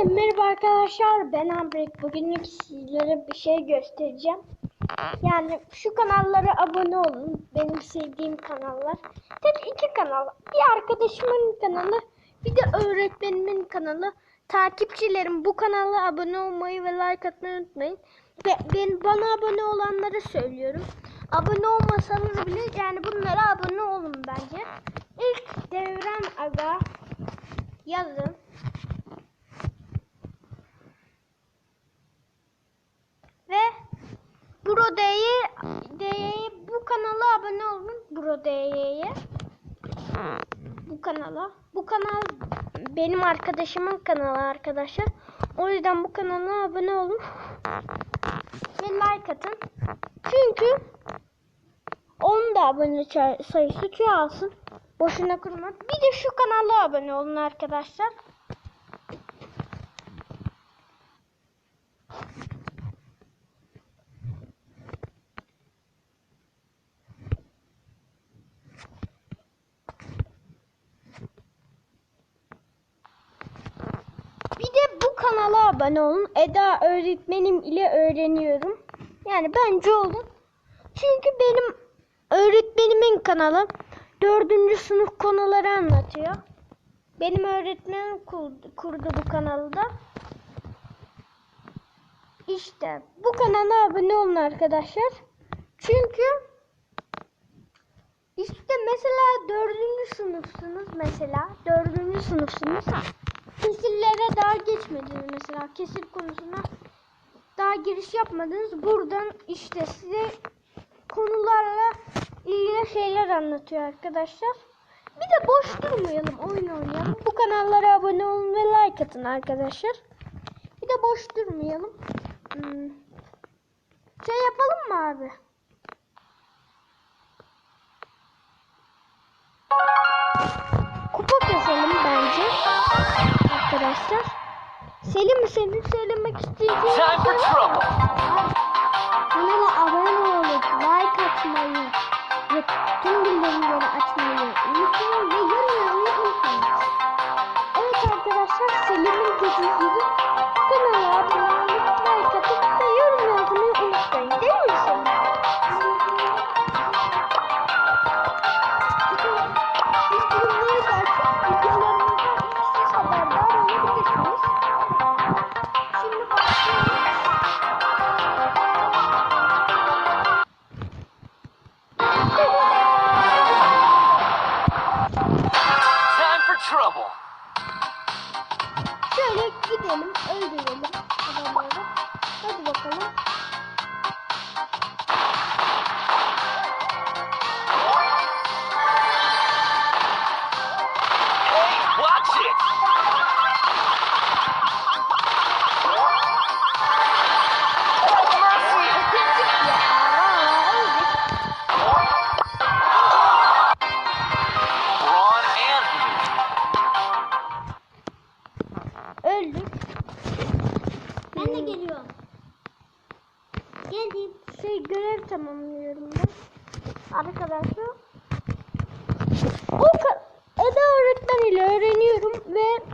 Herkese merhaba arkadaşlar. Ben Ambrek. Bugünlük sizlere bir şey göstereceğim. Yani şu kanallara abone olun. Benim sevdiğim kanallar. Tek iki kanal. Bir arkadaşımın kanalı, bir de öğretmenimin kanalı. Takipçilerim bu kanala abone olmayı ve like atmayı unutmayın. Ve ben bana abone olanlara söylüyorum. Abone olmasanız bile yani bunlara abone olun bence. İlk Devran Aga yazın. Ve Brode'ye D'ye bu kanala abone olun. Brode'ye bu kanala. Bu kanal benim arkadaşımın kanalı arkadaşlar. O yüzden bu kanala abone olun. Ve like atın. Çünkü onun da abone sayısı çoğalsın. Boşuna kurma. Bir de şu kanala abone olun arkadaşlar. Bir de bu kanala abone olun. Eda öğretmenim ile öğreniyorum. Yani bence olun. Çünkü benim öğretmenimin kanalı dördüncü sınıf konuları anlatıyor. Benim öğretmenim kurdu, kurdu bu kanalı da. İşte bu kanala abone olun arkadaşlar. Çünkü işte mesela dördüncü sınıfsınız mesela. Dördüncü sınıfsınız. Kesirlere daha geçmediniz mesela. Kesir konusuna daha giriş yapmadınız. Buradan işte size konularla ilgili şeyler anlatıyor arkadaşlar. Bir de boş durmayalım, oyun oynayalım. Bu kanallara abone olun ve like atın arkadaşlar. Bir de boş durmayalım. Hmm. Şey yapalım mı abi? Selim senin söylemek Time for şey var mı? trouble. Kanala abone olup like atmayı ve tüm bildirimleri açmayı unutmayın ve yorum yazmayı unutmayın. Evet arkadaşlar Selim'in dediği gibi kanala abone olup like atıp ve yorum yazmayı unutmayın. Değil mi Selim? De açıp Şöyle gidelim, öldürelim adamları. Hadi bakalım. Geldim. Şey görev tamamlıyorum ben. Arkadaşlar. O Eda öğretmen ile öğreniyorum ve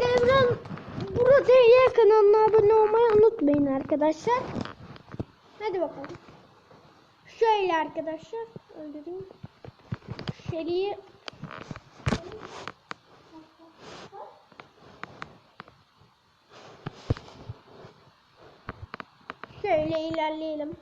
Devran burada Y kanalına abone olmayı unutmayın arkadaşlar. Hadi bakalım. Şöyle arkadaşlar. Öldüreyim. Şeriyi Şöyle ilerleyelim.